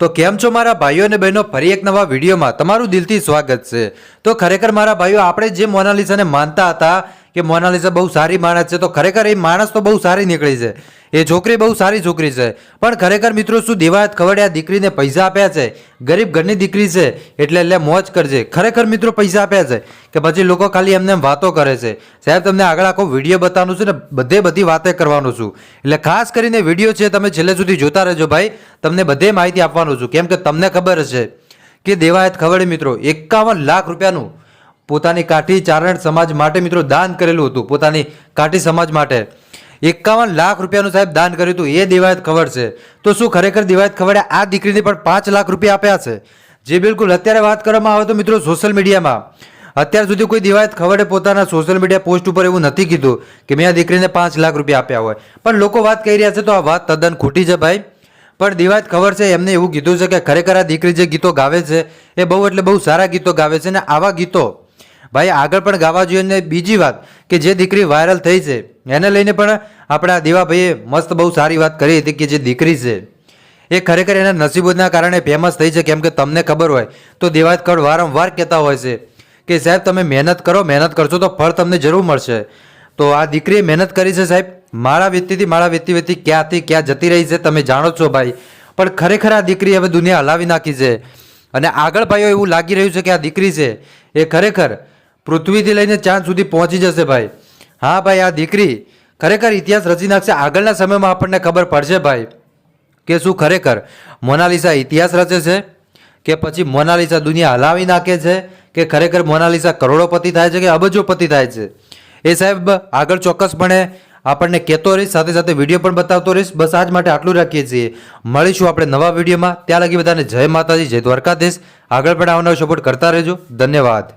તો કેમ છો મારા ભાઈઓ અને બહેનો? ફરી એક નવા વિડીયોમાં તમારું દિલથી સ્વાગત છે. તો ખરેખર મારા ભાઈઓ, આપણે જે મોનાલિસાને માનતા હતા કે મોનાલિસા બહુ સારી માણસ છે, તો ખરેખર એ માણસ તો બહુ સારી નીકળી છે. એ છોકરી બહુ સારી છોકરી છે. પણ ખરેખર મિત્રો શું દેવાયત ખવડિયા દીકરીને પૈસા આપ્યા છે? ગરીબ ઘરની દીકરી છે, એટલે એટલે મોજ કરજે. ખરેખર મિત્રો પૈસા આપ્યા છે, કે પછી લોકો ખાલી એમને વાતો કરે છે. સાહેબ, તમને આગળ આખો વીડિયો બતાવવાનું છું ને, બધે બધી વાતે કરવાનું છું. એટલે ખાસ કરીને વીડિયો છે, તમે છેલ્લે સુધી જોતા રહેજો ભાઈ. તમને બધે માહિતી આપવાનું છું. કેમ કે તમને ખબર હશે કે દેવાયત ખવડે મિત્રો, એકાવન લાખ રૂપિયાનું પોતાની કાઠી ચારણ સમાજ માટે મિત્રો દાન કરેલું હતું. પોતાની કાઠી સમાજ માટે. એકાવન લાખ રૂપિયાનું સાહેબ દાન કર્યું હતું. એ દેવાયત ખબર છે. તો શું ખરેખર દેવાયત ખવડે? આ દીકરીને પણ પાંચ લાખ રૂપિયા આપ્યા છે. જે બિલકુલ અત્યારે વાત કરવામાં આવે તો મિત્રો સોશિયલ મીડિયામાં અત્યાર સુધી કોઈ દિવાયત ખવડે પોતાના સોશિયલ મીડિયા પોસ્ટ ઉપર એવું નથી કીધું કે મેં આ દીકરીને પાંચ લાખ રૂપિયા આપ્યા હોય. પણ લોકો વાત કહી રહ્યા છે તો આ વાત તદ્દન ખોટી છે ભાઈ. પણ દિવાયત ખબર છે, એમને એવું કીધું છે કે ખરેખર આ દીકરી જે ગીતો ગાવે છે, એ બહુ એટલે બહુ સારા ગીતો ગાવે છે ને આવા ગીતો ભાઈ, આગળ પણ ગાવા જોઈએ અને બીજી વાત કે જે દીકરી વાયરલ થઈ છે, એને લઈને પણ આપણા દેવાભાઈએ મસ્ત બહુ સારી વાત કરી હતી કે જે દીકરી છે, એ ખરેખર એના નસીબોના કારણે ફેમસ થઈ છે. કેમ કે તમને ખબર હોય તો દેવાયત કડ વારંવાર કહેતા હોય છે કે, સાહેબ, તમે મહેનત કરો, મહેનત કરશો તો ફળ તમને જરૂર મળશે. તો આ દીકરીએ મહેનત કરી છે, સાહેબ. મારા વ્યક્તિથી મારા વ્યક્તિ વ્યક્તિ ક્યાંથી ક્યાં જતી રહી છે, તમે જાણો છો ભાઈ. પણ ખરેખર આ દીકરી હવે દુનિયા હલાવી નાખી છે. અને આગળ ભાઈઓ એવું લાગી રહ્યું છે કે આ દીકરી છે, એ ખરેખર પૃથ્વીથી લઈને ચાંદ સુધી પહોંચી જશે ભાઈ. હા ભાઈ, આ દીકરી ખરેખર ઇતિહાસ રચી નાખશે. આગળના સમયમાં આપણને ખબર પડશે ભાઈ કે શું ખરેખર મોનાલિસા ઇતિહાસ રચે છે કે પછી મોનાલિસા દુનિયા હલાવી નાખે છે કે ખરેખર મોનાલિસા કરોડોપતિ થાય છે કે અબજોપતિ થાય છે. એ સાહેબ, આગળ ચોક્કસપણે આપણને કહેતો રહીશ, સાથે સાથે વીડિયો પણ બતાવતો રહીશ. બસ આજ માટે આટલું રાખીએ છીએ. મળીશું આપણે નવા વિડીયોમાં. ત્યાં લગી બધાને જય માતાજી, જય દ્વારકાધીશ. આગળ પણ આવનાર સપોર્ટ કરતા રહેજો. ધન્યવાદ.